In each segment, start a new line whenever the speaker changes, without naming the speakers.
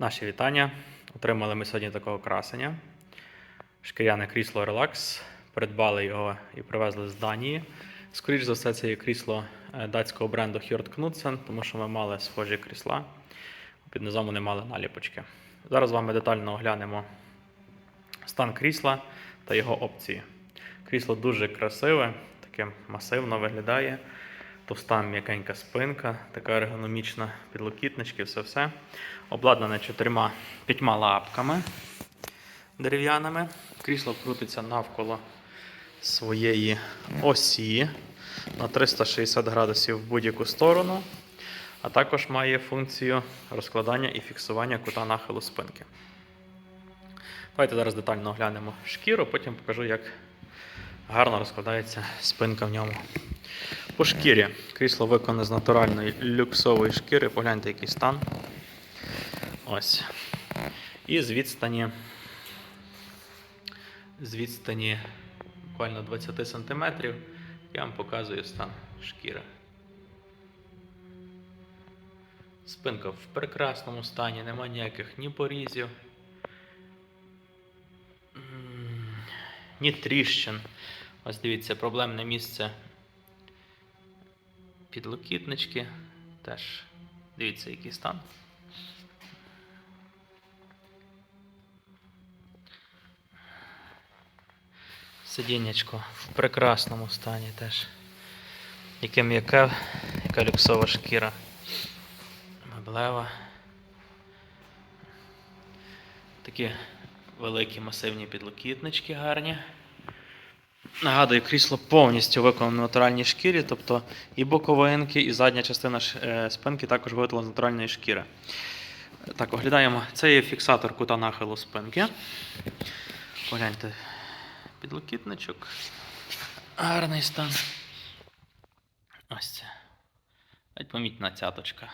Наші вітання. Отримали ми сьогодні такого красення. Шкіряне крісло Relax. Придбали його і привезли з Данії. Скоріше за все, це є крісло е, датського бренду Hjort Knudsen, тому що ми мали схожі крісла. Під низом вони мали наліпочки. Зараз з вами детально оглянемо стан крісла та його опції. Крісло дуже красиве, таке масивно виглядає. Товста м'якенька спинка, така ергономічна, підлокітнички, все-все. Обладнане чотирма п'ятьма лапками дерев'яними. Крісло крутиться навколо своєї осі на 360 градусів в будь-яку сторону, а також має функцію розкладання і фіксування кута нахилу спинки. Давайте зараз детально оглянемо шкіру, потім покажу, як гарно розкладається спинка в ньому. По шкірі. Крісло виконане з натуральної люксової шкіри. Погляньте, який стан. Ось. І з відстані. З відстані буквально 20 см я вам показую стан шкіри. Спинка в прекрасному стані, нема ніяких ні порізів, ні тріщин. Ось дивіться, проблемне місце підлокітнички. Теж дивіться, який стан. Сидіннячко в прекрасному стані теж. Яке м'яке, яка люксова шкіра. Меблева. Такі великі масивні підлокітнички гарні. Нагадую, крісло повністю виконане в натуральній шкірі, тобто і боковинки, і задня частина е, спинки також виготовлена з натуральної шкіри. Так, оглядаємо. Це є фіксатор кута нахилу спинки. Погляньте, підлокітничок. Гарний стан. Ось це. Навіть помітна цяточка.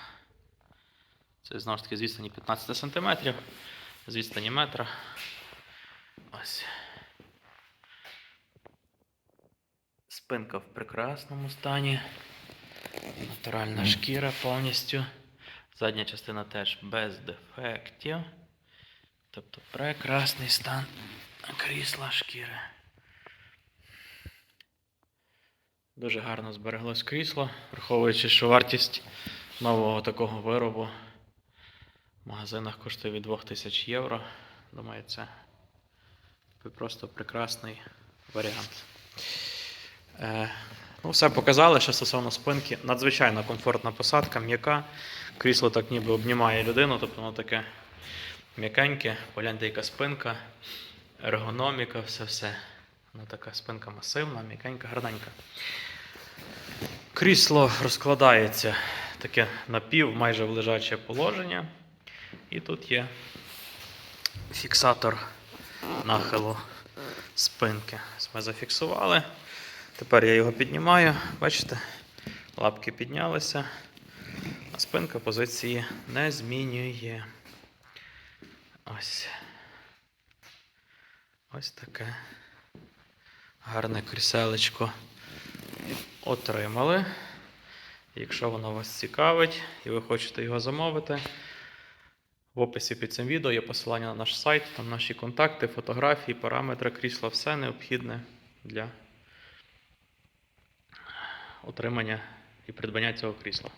Це знову ж таки з відстані 15 см, з відстані метра. Ось. Спинка в прекрасному стані. Натуральна шкіра повністю. Задня частина теж без дефектів. Тобто прекрасний стан крісла шкіри. Дуже гарно збереглось крісло, враховуючи, що вартість нового такого виробу в магазинах коштує від 2000 євро. Думаю, це просто прекрасний варіант. Е, ну, все показали, що стосовно спинки. Надзвичайно комфортна посадка, м'яка. Крісло так ніби обнімає людину, тобто воно таке м'якеньке, погляньте, яка спинка, ергономіка, все-все. Воно така спинка масивна, м'якенька, гарненька. Крісло розкладається таке напів, майже в лежаче положення. І тут є фіксатор нахилу спинки. Ми зафіксували. Тепер я його піднімаю. Бачите, лапки піднялися, а спинка позиції не змінює. Ось. Ось таке гарне кріселечко отримали. Якщо воно вас цікавить і ви хочете його замовити, в описі під цим відео є посилання на наш сайт, там наші контакти, фотографії, параметри крісла, все необхідне для отримання і придбання цього крісла.